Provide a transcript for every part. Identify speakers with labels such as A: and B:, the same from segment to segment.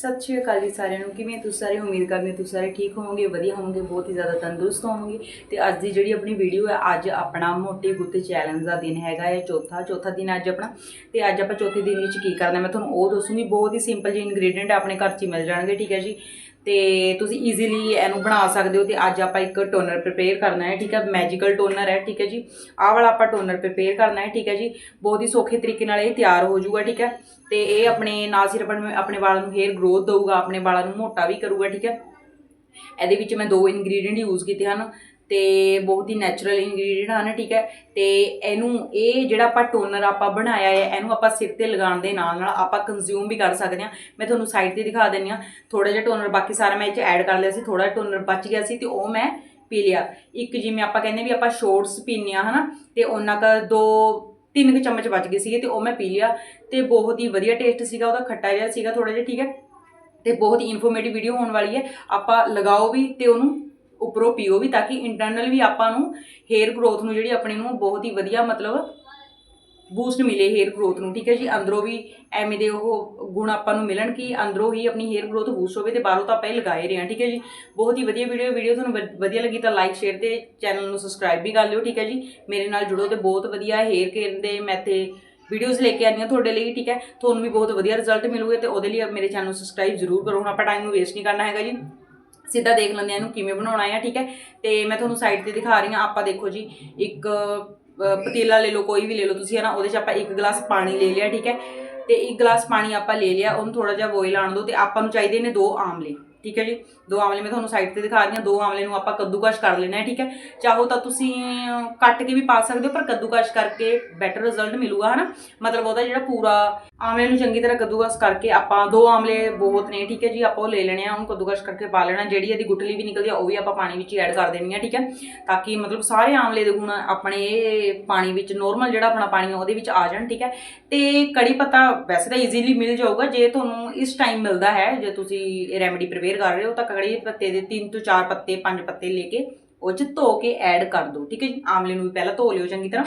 A: ਸਤਿ ਸ਼੍ਰੀ ਅਕਾਲ ਜੀ ਸਾਰਿਆਂ ਨੂੰ। ਕਿਵੇਂ ਤੁਸੀਂ ਸਾਰੇ? ਉਮੀਦ ਕਰਦੇ ਤੁਸੀਂ ਸਾਰੇ ਠੀਕ ਹੋਵੋਗੇ, ਵਧੀਆ ਹੋਵੋਗੇ, ਬਹੁਤ ਹੀ ਜ਼ਿਆਦਾ ਤੰਦਰੁਸਤ ਹੋਵੋਗੇ। ਤੇ ਅੱਜ ਦੀ ਜਿਹੜੀ ਆਪਣੀ ਵੀਡੀਓ ਹੈ, ਅੱਜ ਆਪਣਾ ਮੋਟੇ ਗੁੱਤੇ ਚੈਲੰਜ ਦਾ ਦਿਨ ਹੈਗਾ ਹੈ, ਚੌਥਾ ਚੌਥਾ ਦਿਨ ਅੱਜ ਆਪਣਾ। ਤੇ ਅੱਜ ਆਪਾਂ ਚੌਥੇ ਦਿਨ ਵਿੱਚ ਕੀ ਕਰਨਾ ਮੈਂ ਤੁਹਾਨੂੰ ਉਹ ਦੱਸੂਗੀ। ਬਹੁਤ ਹੀ ਸਿੰਪਲ ਜਿਹੇ ਇਨਗਰੀਡੀਅੰਟ ਆਪਣੇ ਘਰ 'ਚ ਮਿਲ ਜਾਣਗੇ, ਠੀਕ ਹੈ ਜੀ। ਤੇ ਤੁਸੀਂ ਈਜ਼ੀਲੀ ਇਹਨੂੰ ਬਣਾ ਸਕਦੇ ਹੋ ਤੇ ਅੱਜ ਆਪਾਂ ਇੱਕ ਟੋਨਰ ਪ੍ਰਿਪੇਅਰ ਕਰਨਾ ਹੈ, ਠੀਕ ਹੈ? ਮੈਜੀਕਲ ਟੋਨਰ ਹੈ, ਠੀਕ ਹੈ ਜੀ? ਆਹ ਵਾਲਾ ਆਪਾਂ ਟੋਨਰ ਪ੍ਰਿਪੇਅਰ ਕਰਨਾ ਹੈ, ਠੀਕ ਹੈ ਜੀ? ਬਹੁਤ ਹੀ ਸੌਖੇ ਤਰੀਕੇ ਨਾਲ ਇਹ ਤਿਆਰ ਹੋ ਜਾਊਗਾ, ਠੀਕ ਹੈ? ਤੇ ਇਹ ਆਪਣੇ ਨਾ ਸਿਰਫ ਆਪਣੇ ਆਪਣੇ ਵਾਲਾਂ ਨੂੰ ਹੇਅਰ ਗਰੋਥ ਦੇਊਗਾ, ਆਪਣੇ ਵਾਲਾਂ ਨੂੰ ਮੋਟਾ ਵੀ ਕਰੂਗਾ, ਠੀਕ ਹੈ? ਇਹਦੇ ਵਿੱਚ ਮੈਂ ਦੋ ਇਨਗਰੀਡੀਐਂਟ ਯੂਜ਼ ਕੀਤੇ ਹਨ। ਤੇ ਬਹੁਤ ਹੀ ਨੈਚੁਰਲ ਇਨਗਰੀਡੀਐਂਟ ਹਨ ਠੀਕ ਹੈ? ਤੇ ਇਹਨੂੰ, ਇਹ ਜਿਹੜਾ ਆਪਾਂ ਟੋਨਰ ਆਪਾਂ ਬਣਾਇਆ ਹੈ, ਇਹਨੂੰ ਆਪਾਂ ਸਿਰ ਤੇ ਲਗਾਉਣ ਦੇ ਨਾਲ ਨਾਲ ਆਪਾਂ ਕੰਜ਼ਿਊਮ ਵੀ ਕਰ ਸਕਦੇ ਹਾਂ। ਮੈਂ ਤੁਹਾਨੂੰ ਸਾਈਡ ਤੇ ਦਿਖਾ ਦਿੰਨੀ ਆ ਥੋੜਾ ਜਿਹਾ ਟੋਨਰ ਬਾਕੀ ਸਾਰਾ ਮੈਂ ਇਹ ਚ ਐਡ ਕਰ ਲਿਆ ਸੀ। ਥੋੜਾ ਟੋਨਰ ਬਚ ਗਿਆ ਸੀ ਤੇ ਉਹ ਮੈਂ ਪੀ ਲਿਆ। ਇੱਕ ਜਿਵੇਂ ਆਪਾਂ ਕਹਿੰਦੇ ਵੀ ਆਪਾਂ ਸ਼ੋਰਟਸ ਪੀਨੇ ਆ ਹਨਾ? ਤੇ ਉਹਨਾਂ ਦਾ ਦੋ, ਤਿੰਨ ਕੁ ਚਮਚ ਬਚ ਗਏ ਸੀਗੇ ਤੇ ਉਹ ਮੈਂ ਪੀ ਲਿਆ। ਤੇ ਬਹੁਤ ਹੀ ਵਧੀਆ ਟੇਸਟ ਸੀਗਾ, ਉਹਦਾ ਖੱਟਾ ਜਿਹਾ ਸੀਗਾ ਥੋੜਾ ਜਿਹਾ, ਠੀਕ ਹੈ? ਤੇ ਬਹੁਤ ਹੀ ਇਨਫੋਰਮੇਟਿਵ ਵੀਡੀਓ ਹੋਣ ਵਾਲੀ ਹੈ। ਆਪਾਂ ਲਗਾਓ ਵੀ ਤੇ ਉਹਨੂੰ ਉੱਪਰੋਂ ਪੀਓ ਵੀ, ਤਾਂ ਕਿ ਇੰਟਰਨਲ ਵੀ ਆਪਾਂ ਨੂੰ ਹੇਅਰ ਗਰੋਥ ਨੂੰ ਜਿਹੜੀ ਆਪਣੀ ਨੂੰ ਬਹੁਤ ਹੀ ਵਧੀਆ ਮਤਲਬ ਬੂਸਟ ਮਿਲੇ ਹੇਅਰ ਗਰੋਥ ਨੂੰ, ਠੀਕ ਹੈ ਜੀ? ਅੰਦਰੋਂ ਵੀ ਐਵੇਂ ਦੇ ਉਹ ਗੁਣ ਆਪਾਂ ਨੂੰ ਮਿਲਣ ਕਿ ਅੰਦਰੋਂ ਹੀ ਆਪਣੀ ਹੇਅਰ ਗਰੋਥ ਬੂਸਟ ਹੋਵੇ ਤੇ ਬਾਹਰੋਂ ਤਾਂ ਆਪਾਂ ਇਹ ਲਗਾਏ ਰਹੇ ਹਾਂ, ਠੀਕ ਹੈ ਜੀ? ਬਹੁਤ ਹੀ ਵਧੀਆ ਵੀਡੀਓ ਵੀਡੀਓ ਤੁਹਾਨੂੰ ਵ- ਵਧੀਆ ਲੱਗੀ ਤਾਂ ਲਾਈਕ ਸ਼ੇਅਰ ਤੇ ਚੈਨਲ ਨੂੰ ਸਬਸਕ੍ਰਾਈਬ ਵੀ ਕਰ ਲਿਓ, ਠੀਕ ਹੈ ਜੀ? ਮੇਰੇ ਨਾਲ ਜੁੜੋ ਤੇ ਬਹੁਤ ਵਧੀਆ ਹੇਅਰ ਕੇਅਰ ਦੇ ਮੈਂ ਤੇ ਵੀਡੀਓਜ਼ ਲੈ ਕੇ ਆਉਂਦੀ ਹਾਂ ਤੁਹਾਡੇ ਲਈ, ਠੀਕ ਹੈ? ਤੁਹਾਨੂੰ ਵੀ ਬਹੁਤ ਵਧੀਆ ਰਿਜ਼ਲਟ ਮਿਲੂਗੇ ਤੇ ਉਹਦੇ ਲਈ ਮੇਰੇ ਚੈਨਲ ਨੂੰ ਸਬਸਕ੍ਰਾਈਬ ਜ਼ਰੂਰ ਕਰੋ। ਹੁਣ ਆਪਾਂ ਟਾਈਮ ਨੂੰ ਵੇਸਟ ਨਹੀਂ ਕਰਨਾ ਹੈਗਾ ਜੀ। ਸਿੱਧਾ ਦੇਖ ਲੈਂਦੇ ਆ ਇਹਨੂੰ ਕਿਵੇਂ ਬਣਾਉਣਾ ਹੈ, ਠੀਕ ਹੈ? ਤੇ ਮੈਂ ਤੁਹਾਨੂੰ ਸਾਈਡ ਤੇ ਦਿਖਾ ਰਹੀ ਹਾਂ, ਆਪਾਂ ਦੇਖੋ ਜੀ, ਇੱਕ ਪਤੀਲਾ ਲੈ ਲਓ, ਕੋਈ ਵੀ ਲੈ ਲਓ ਤੁਸੀਂ ਹੈ ਨਾ ਉਹਦੇ 'ਚ ਆਪਾਂ ਇੱਕ ਗਲਾਸ ਪਾਣੀ ਲੈ ਲਿਆ, ਠੀਕ ਹੈ? ਤੇ ਇੱਕ ਗਲਾਸ ਪਾਣੀ ਆਪਾਂ ਲੈ ਲਿਆ, ਉਹਨੂੰ ਥੋੜਾ ਜਿਹਾ ਬੋਇਲ ਆਣ ਦਿਓ, ਤੇ ਆਪਾਂ ਨੂੰ ਚਾਹੀਦੇ ਨੇ ਦੋ ਆਮਲੇ। ਠੀਕ ਹੈ ਜੀ? ਦੋ ਆਮਲੇ ਮੈਂ ਤੁਹਾਨੂੰ ਸਾਈਡ ਤੇ ਦਿਖਾ ਰਹੀ ਹਾਂ। ਦੋ ਆਮਲੇ ਨੂੰ ਆਪਾਂ ਕੱਦੂਕਸ਼ ਕਰ ਲੈਣਾ ਹੈ, ਠੀਕ ਹੈ? ਚਾਹੋ ਤਾਂ ਤੁਸੀਂ ਕੱਟ ਕੇ ਵੀ ਪਾ ਸਕਦੇ ਹੋ, ਪਰ ਕੱਦੂਕਸ਼ ਕਰਕੇ ਬੈਟਰ ਰਿਜ਼ਲਟ ਮਿਲੂਗਾ, ਹਨਾ? ਮਤਲਬ ਉਹਦਾ ਜਿਹੜਾ ਪੂਰਾ ਆਮਲੇ ਨੂੰ ਚੰਗੀ ਤਰ੍ਹਾਂ ਕੱਦੂਕਸ਼ ਕਰਕੇ ਆਪਾਂ ਦੋ ਆਮਲੇ ਬਹੁਤ ਨੇ, ਠੀਕ ਹੈ ਜੀ? ਆਪਾਂ ਉਹ ਲੈ ਲੈਣੇ ਆ, ਉਹਨੂੰ ਕੱਦੂਕਸ਼ ਕਰਕੇ ਪਾ ਲੈਣਾ। ਜਿਹੜੀ ਇਹਦੀ ਗੁਟਲੀ ਵੀ ਨਿਕਲਦੀ ਆ, ਉਹ ਵੀ ਆਪਾਂ ਪਾਣੀ ਵਿੱਚ ਹੀ ਐਡ ਕਰ ਦੇਣੀ ਆ, ਠੀਕ ਹੈ? ਤਾਂ ਕਿ ਮਤਲਬ ਸਾਰੇ ਆਮਲੇ ਦੇ ਗੁਣ ਆਪਣੇ ਇਹ ਪਾਣੀ ਵਿੱਚ ਨੋਰਮਲ ਜਿਹੜਾ ਆਪਣਾ ਪਾਣੀ ਆ, ਉਹਦੇ ਵਿੱਚ ਆ ਜਾਣ, ਠੀਕ ਹੈ? ਤੇ ਕੜੀ ਪੱਤਾ ਵੈਸੇ ਤਾਂ ਈਜ਼ੀਲੀ ਮਿਲ ਜਾਊਗਾ, ਜੇ ਤੁਹਾਨੂੰ ਇਸ ਟਾਈਮ ਮਿਲਦਾ ਹੈ, ਜੇ ਤੁਸੀਂ ਇਹ ਰੈਮੇਡੀ ਪ੍ਰਿਪੇਅਰ ਕਰ ਰਹੇ ਹੋ, ਤਾਂ ਕੜੀ ਪੱਤੇ ਦੇ 3 ਤੋਂ 4 ਪੱਤੇ 5 ਪੱਤੇ ਲੈ ਕੇ ਉਹ ਚ ਧੋ ਕੇ ਐਡ ਕਰ ਦਿਓ, ਠੀਕ ਹੈ ਜੀ? ਆਮਲੇ ਨੂੰ ਵੀ ਪਹਿਲਾਂ ਧੋ ਲਿਓ ਚੰਗੀ ਤਰ੍ਹਾਂ।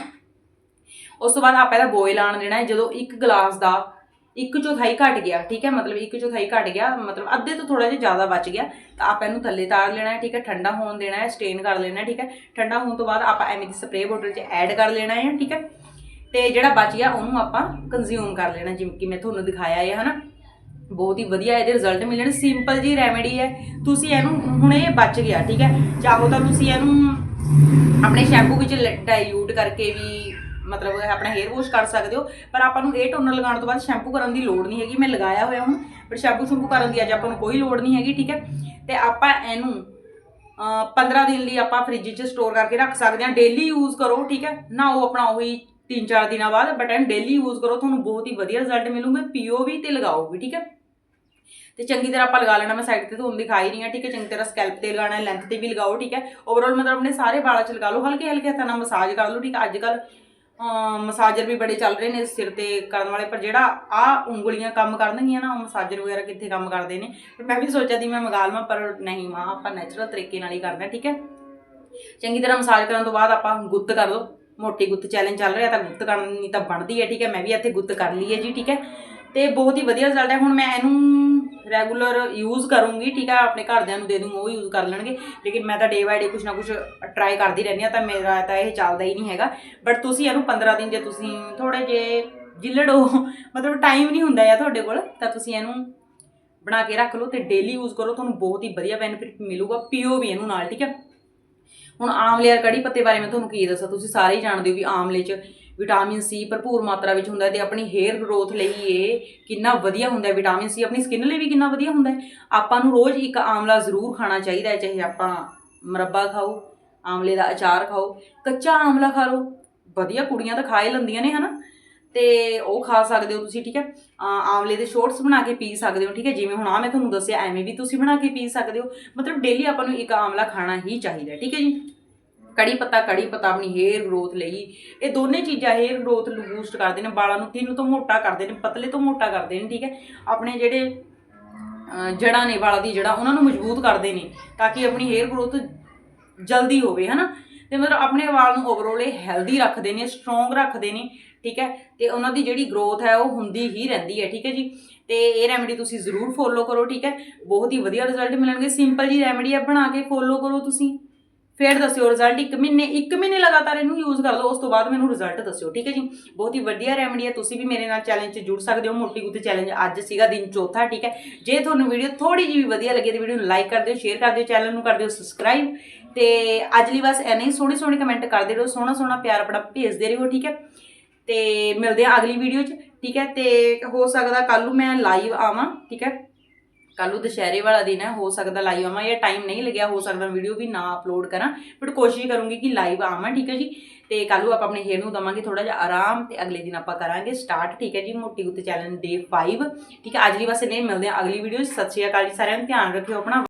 A: ਉਸ ਤੋਂ ਬਾਅਦ ਆਪਾਂ ਇਹਦਾ ਬੋਇਲ ਆਣ ਦੇਣਾ ਹੈ, ਜਦੋਂ ਇੱਕ ਗਲਾਸ ਦਾ ਇੱਕ ਚੌਥਾਈ ਘਟ ਗਿਆ, ਠੀਕ ਹੈ? ਮਤਲਬ ਇੱਕ ਚੌਥਾਈ ਘਟ ਗਿਆ, ਮਤਲਬ ਅੱਧੇ ਤੋਂ ਥੋੜਾ ਜਿਹਾ ਜ਼ਿਆਦਾ ਬਚ ਗਿਆ, ਤਾਂ ਆਪਾਂ ਇਹਨੂੰ ਥੱਲੇ ਤਾਰ ਲੈਣਾ ਹੈ, ਠੀਕ ਹੈ? ਠੰਡਾ ਹੋਣ ਦੇਣਾ ਹੈ, ਸਟੇਨ ਕਰ ਲੈਣਾ ਹੈ, ਠੀਕ ਹੈ? ਠੰਡਾ ਹੋਣ ਤੋਂ ਬਾਅਦ ਆਪਾਂ ਐਵੇਂ ਦੀ ਸਪਰੇਅ ਬੋਟਲ 'ਚ ਐਡ ਕਰ ਲੈਣਾ ਹੈ, ਠੀਕ ਹੈ? ਤੇ ਜਿਹੜਾ ਬਚ ਗਿਆ, ਉਹਨੂੰ ਆਪਾਂ ਕੰਜ਼ਿਊਮ ਕਰ ਲੈਣਾ, ਜਿਵੇਂ ਕਿ ਮੈਂ ਤੁਹਾਨੂੰ ਦਿਖਾਇਆ ਹੈ, ਹਨਾ? ਬਹੁਤ ਹੀ ਵਧੀਆ ਇਹਦੇ ਰਿਜ਼ਲਟ ਮਿਲਣ। ਸਿੰਪਲ ਜੀ ਰੈਮੇਡੀ ਹੈ। ਤੁਸੀਂ ਇਹਨੂੰ ਹੁਣ ਇਹ ਬਚ ਗਿਆ, ਠੀਕ ਹੈ? ਚਾਹੋ ਤਾਂ ਤੁਸੀਂ ਇਹਨੂੰ ਆਪਣੇ ਸ਼ੈਂਪੂ ਵਿੱਚ ਡਾਈਲੂਟ ਕਰਕੇ ਵੀ ਮਤਲਬ ਆਪਣਾ ਹੇਅਰ ਵਾਸ਼ ਕਰ ਸਕਦੇ ਹੋ। ਪਰ ਆਪਾਂ ਨੂੰ ਇਹ ਟੋਨਰ ਲਗਾਉਣ ਤੋਂ ਬਾਅਦ ਸ਼ੈਂਪੂ ਕਰਨ ਦੀ ਲੋੜ ਨਹੀਂ ਹੈਗੀ। ਮੈਂ ਲਗਾਇਆ ਹੋਇਆ ਹੁਣ ਪਰ ਸ਼ੈਂਪੂ ਸ਼ੈਂਪੂ ਕਰਨ ਦੀ ਅੱਜ ਆਪਾਂ ਨੂੰ ਕੋਈ ਲੋੜ ਨਹੀਂ ਹੈਗੀ, ਠੀਕ ਹੈ? ਤੇ ਆਪਾਂ ਇਹਨੂੰ ਅਹ 15 ਦਿਨ ਲਈ ਆਪਾਂ ਫ੍ਰਿਜ 'ਚ ਸਟੋਰ ਕਰਕੇ ਰੱਖ ਸਕਦੇ ਹਾਂ। ਡੇਲੀ ਯੂਜ਼ ਕਰੋ, ਠੀਕ ਹੈ? ਨਾ ਉਹ ਆਪਣਾ ਉਹੀ 3-4 ਦਿਨਾਂ ਬਾਅਦ ਬਟ ਐਨ ਡੇਲੀ ਯੂਜ਼ ਕਰੋ। ਤੁਹਾਨੂੰ ਬਹੁਤ ਹੀ ਵਧੀਆ ਰਿਜ਼ਲਟ ਮਿਲੂਗੇ ਪੀਓ ਵੀ ਤੇ ਲਗਾਓ ਵੀ ਠੀਕ ਹੈ? ਤੇ ਚੰਗੀ ਤਰ੍ਹਾਂ ਆਪਾਂ ਲਗਾ ਲੈਣਾ, ਮੈਂ ਸਾਈਡ ਤੇ ਤੁਹਾਨੂੰ ਦਿਖਾਈ ਰਹੀ ਹਾਂ ਠੀਕ ਹੈ? ਚੰਗੀ ਤਰ੍ਹਾਂ ਸਕੈਲਪ ਤੇ ਲਗਾਉਣਾ ਹੈ ਲੈਂਥ ਤੇ ਵੀ ਲਗਾਓ, ਠੀਕ ਹੈ? ਓਵਰਆਲ ਮਤਲਬ ਆਪਣੇ ਸਾਰੇ ਵਾਲਾਂ 'ਚ ਲਗਾ ਲਓ, ਹਲਕੇ ਹਲਕੇ ਹੱਥਾਂ ਨਾਲ ਮਸਾਜ ਕਰ ਲਓ, ਠੀਕ ਹੈ? ਅੱਜ ਕੱਲ ਮਸਾਜਰ ਵੀ ਬੜੇ ਚੱਲ ਰਹੇ ਨੇ ਸਿਰ ਤੇ ਕਰਨ ਵਾਲੇ, ਪਰ ਜਿਹੜਾ ਆ ਉਂਗਲੀਆਂ ਕੰਮ ਕਰਨਗੀਆਂ ਨਾ, ਉਹ ਮਸਾਜਰ ਵਗੈਰਾ ਕਿੱਥੇ ਕੰਮ ਕਰਦੇ ਨੇ? ਮੈਂ ਵੀ ਸੋਚਿਆ ਦੀ ਮੈਂ ਮੰਗਾ ਲਵਾਂ, ਪਰ ਨਹੀਂ ਮਾਂ, ਆਪਾਂ ਨੈਚੁਰਲ ਤਰੀਕੇ ਨਾਲ ਹੀ ਕਰਨਾ ਠੀਕ ਹੈ? ਚੰਗੀ ਤਰ੍ਹਾਂ ਮਸਾਜ ਕਰਨ ਤੋਂ ਬਾਅਦ ਆਪਾਂ ਗੁੱਤ ਕਰ ਲਓ। ਮੋਟੀ ਗੁੱਤ ਚੈਲੰਜ ਚੱਲ ਰਿਹਾ, ਤਾਂ ਗੁੱਤ ਕਰਨੀ ਤਾਂ ਬਣਦੀ ਹੈ, ਠੀਕ ਹੈ? ਮੈਂ ਵੀ ਇੱਥੇ ਗੁੱਤ ਕਰ ਲਈ ਹੈ ਜੀ, ਠੀਕ ਹੈ? ਤੇ ਬਹੁਤ ਹੀ ਵਧੀਆ ਰਿਜ਼ਲਟ ਹੈ। ਹੁਣ ਮੈਂ ਇਹਨੂੰ ਰੈਗੂਲਰ ਯੂਜ਼ ਕਰੂੰਗੀ, ਠੀਕ ਹੈ ਆਪਣੇ ਘਰਦਿਆਂ ਨੂੰ ਦੇ ਦੂੰਗੀ, ਉਹ ਯੂਜ਼ ਕਰ ਲੈਣਗੇ। ਲੇਕਿਨ ਮੈਂ ਤਾਂ ਡੇ ਬਾਏ ਡੇ ਕੁਝ ਨਾ ਕੁਝ ਟਰਾਈ ਕਰਦੀ ਰਹਿੰਦੀ ਆ ਤਾਂ ਮੇਰਾ ਤਾਂ ਇਹ ਚੱਲਦਾ ਹੀ ਨਹੀਂ ਹੈਗਾ। ਬਟ ਤੁਸੀਂ ਇਹਨੂੰ 15 ਦਿਨ ਜੇ ਤੁਸੀਂ ਥੋੜੇ ਜੇ ਜਿੱਲੜੋ ਮਤਲਬ ਟਾਈਮ ਨਹੀਂ ਹੁੰਦਾ ਆ ਤੁਹਾਡੇ ਕੋਲ, ਤਾਂ ਤੁਸੀਂ ਇਹਨੂੰ ਬਣਾ ਕੇ ਰੱਖ ਲਓ ਤੇ ਡੇਲੀ ਯੂਜ਼ ਕਰੋ। ਤੁਹਾਨੂੰ ਬਹੁਤ ਹੀ ਵਧੀਆ ਬੈਨੀਫਿਟ ਮਿਲੂਗਾ ਪੀਓ ਵੀ ਇਹਨੂੰ ਨਾਲ, ਠੀਕ ਹੈ ਹੁਣ ਆਮਲੇ ਔਰ ਕੜੀ ਪੱਤੇ ਬਾਰੇ ਮੈਂ ਤੁਹਾਨੂੰ ਕੀ ਦੱਸਾਂ, ਤੁਸੀਂ ਸਾਰੇ ਹੀ ਜਾਣਦੇ ਹੋ ਵੀ ਆਮਲੇ 'ਚ ਵਿਟਾਮਿਨ ਸੀ, ਭਰਪੂਰ ਮਾਤਰਾ ਵਿੱਚ ਹੁੰਦਾ ਹੈ ਤੇ ਆਪਣੀ ਹੇਅਰ ਗਰੋਥ ਲਈ ਇਹ ਕਿੰਨਾ ਵਧੀਆ ਹੁੰਦਾ ਹੈ, ਵਿਟਾਮਿਨ ਸੀ, ਆਪਣੀ ਸਕਿਨ ਲਈ ਵੀ ਕਿੰਨਾ ਵਧੀਆ ਹੁੰਦਾ ਹੈ। ਆਪਾਂ ਨੂੰ ਰੋਜ਼ ਇੱਕ ਆਮਲਾ ਜ਼ਰੂਰ ਖਾਣਾ ਚਾਹੀਦਾ ਹੈ, ਚਾਹੇ ਆਪਾਂ ਮਰੱਬਾ ਖਾਓ, ਆਮਲੇ ਦਾ ਅਚਾਰ ਖਾਓ, ਕੱਚਾ ਆਮਲਾ ਖਾ ਲਓ, ਵਧੀਆ ਕੁੜੀਆਂ ਤਾਂ ਖਾ ਹੀ ਲੈਂਦੀਆਂ ਨੇ, ਹਨਾ? ਤੇ ਉਹ ਖਾ ਸਕਦੇ ਹੋ ਤੁਸੀਂ, ਠੀਕ ਹੈ? ਆਮਲੇ ਦੇ ਸ਼ੋਰਟਸ ਬਣਾ ਕੇ ਪੀ ਸਕਦੇ ਹੋ, ਠੀਕ ਹੈ? ਜਿਵੇਂ ਹੁਣ ਆ ਮੈਂ ਤੁਹਾਨੂੰ ਦੱਸਿਆ, ਐਵੇਂ ਵੀ ਤੁਸੀਂ ਬਣਾ ਕੇ ਪੀ ਸਕਦੇ ਹੋ। ਮਤਲਬ ਡੇਲੀ ਆਪਾਂ ਨੂੰ ਇੱਕ ਆਮਲਾ ਖਾਣਾ ਹੀ ਚਾਹੀਦਾ ਠੀਕ ਹੈ ਜੀ? ਕੜੀ ਪੱਤਾ ਕੜੀ ਪੱਤਾ ਆਪਣੀ ਹੇਅਰ ਗਰੋਥ ਲਈ। ਇਹ ਦੋਨੇ ਚੀਜ਼ਾਂ ਹੇਅਰ ਗਰੋਥ ਨੂੰ ਬੂਸਟ ਕਰਦੇ ਨੇ ਵਾਲਾਂ ਨੂੰ ਤਿੰਨ ਤੋਂ ਮੋਟਾ ਕਰਦੇ ਨੇ ਪਤਲੇ ਤੋਂ ਮੋਟਾ ਕਰਦੇ ਨੇ ਠੀਕ ਹੈ? ਆਪਣੇ ਜਿਹੜੇ ਅਹ, ਜੜ੍ਹਾਂ ਨੇ ਵਾਲਾਂ ਦੀ ਜੜ੍ਹਾਂ ਉਹਨਾਂ ਨੂੰ ਮਜ਼ਬੂਤ ਕਰਦੇ ਨੇ ਤਾਂ ਕਿ ਆਪਣੀ ਹੇਅਰ ਗਰੋਥ ਜਲਦੀ ਹੋਵੇ ਹਨਾ? ਤੇ ਮਤਲਬ ਆਪਣੇ ਵਾਲ ਨੂੰ ਓਵਰਆਲ ਇਹ ਹੈਲਦੀ ਰੱਖਦੇ ਨੇ ਸਟਰੋਂਗ ਰੱਖਦੇ ਨੇ ਠੀਕ ਹੈ? ਤੇ ਉਹਨਾਂ ਦੀ ਜਿਹੜੀ ਗਰੋਥ ਹੈ ਉਹ ਹੁੰਦੀ ਹੀ ਰਹਿੰਦੀ ਹੈ ਠੀਕ ਹੈ ਜੀ? ਤੇ ਇਹ ਰੈਮਡੀ ਤੁਸੀਂ ਜ਼ਰੂਰ ਫੋਲੋ ਕਰੋ ਠੀਕ ਹੈ? ਬਹੁਤ ਹੀ ਵਧੀਆ ਰਿਜ਼ਲਟ ਮਿਲਣਗੇ। ਸਿੰਪਲ ਜੀ ਰੈਮਡੀ ਹੈ ਬਣਾ ਕੇ ਫੋਲੋ ਕਰੋ ਤੁਸੀਂ। ਫਿਰ ਦੱਸਿਓ ਰਿਜ਼ਲਟ ਇੱਕ ਮਹੀਨੇ ਇੱਕ ਮਹੀਨੇ ਲਗਾਤਾਰ ਇਹਨੂੰ ਯੂਜ਼ ਕਰ ਲਓ, ਉਸ ਤੋਂ ਬਾਅਦ ਮੈਨੂੰ ਰਿਜ਼ਲਟ ਦੱਸਿਓ, ਠੀਕ ਹੈ ਜੀ? ਬਹੁਤ ਹੀ ਵਧੀਆ ਰੈਮਡੀ ਹੈ, ਤੁਸੀਂ ਵੀ ਮੇਰੇ ਨਾਲ ਚੈਲੰਜ 'ਚ ਜੁੜ ਸਕਦੇ ਹੋ, ਮੋਟੀ ਗੁੱਤ ਚੈਲੰਜ ਅੱਜ ਸੀਗਾ ਦਿਨ ਚੌਥਾ, ਠੀਕ ਹੈ? ਜੇ ਤੁਹਾਨੂੰ ਵੀਡੀਓ ਥੋੜੀ ਜਿਹੀ ਵੀ ਵਧੀਆ ਲੱਗੇ ਤਾਂ ਵੀਡੀਓ ਨੂੰ ਲਾਈਕ ਕਰ ਦਿਓ ਸ਼ੇਅਰ ਕਰ ਦਿਓ ਚੈਨਲ ਨੂੰ ਕਰ ਦਿਓ ਸਬਸਕ੍ਰਾਈਬ ਤੇ ਅੱਜ ਲਈ ਬਸ ਐਨੇ ਹੀ ਸੋਹਣੇ ਸੋਹਣੇ ਕਮੈਂਟ ਕਰਦੇ ਰਹੋ ਸੋਹਣਾ ਸੋਹਣਾ ਪਿਆਰ ਆਪਣਾ ਭੇਜਦੇ ਰਹੋ, ਠੀਕ ਹੈ? ਤੇ ਮਿਲਦੇ ਆ ਅਗਲੀ ਵੀਡੀਓ 'ਚ, ਠੀਕ ਹੈ? ਤੇ ਹੋ ਸਕਦਾ ਕੱਲ ਨੂੰ ਮੈਂ ਲਾਈਵ ਆਵਾਂ, ਠੀਕ ਹੈ? ਕੱਲ ਨੂੰ ਦੁਸ਼ਹਿਰੇ ਵਾਲਾ ਦਿਨ ਹੈ, ਹੋ ਸਕਦਾ ਲਾਈਵ ਆਵਾਂ ਜਾਂ ਟਾਈਮ ਨਹੀਂ ਲੱਗਿਆ, ਹੋ ਸਕਦਾ ਵੀਡੀਓ ਵੀ ਨਾ ਅਪਲੋਡ ਕਰਾਂ ਬਟ ਕੋਸ਼ਿਸ਼ ਕਰੂੰਗੀ ਕਿ ਲਾਈਵ ਆਵਾਂ, ਠੀਕ ਹੈ ਜੀ? ਤੇ ਕੱਲ ਨੂੰ ਆਪਾਂ ਆਪਣੇ ਹੇਅਰ ਨੂੰ ਦਵਾਂਗੇ ਥੋੜਾ ਜਿਹਾ ਆਰਾਮ ਤੇ ਅਗਲੇ ਦਿਨ ਆਪਾਂ ਕਰਾਂਗੇ ਸਟਾਰਟ ਠੀਕ ਹੈ ਜੀ? ਮੋਟੀ ਉੱਤੇ ਚੈਲੰਜ ਡੇ 5 ਠੀਕ ਹੈ? ਅੱਜ ਲਈ ਬਸ ਇਹ ਮਿਲਦੇ ਆ ਅਗਲੀ ਵੀਡੀਓ ਸਤਿ ਸ਼੍ਰੀ ਅਕਾਲ ਜੀ, ਸਾਰਿਆਂ ਨੂੰ ਧਿਆਨ ਰੱਖਿਓ, ਆਪਣਾ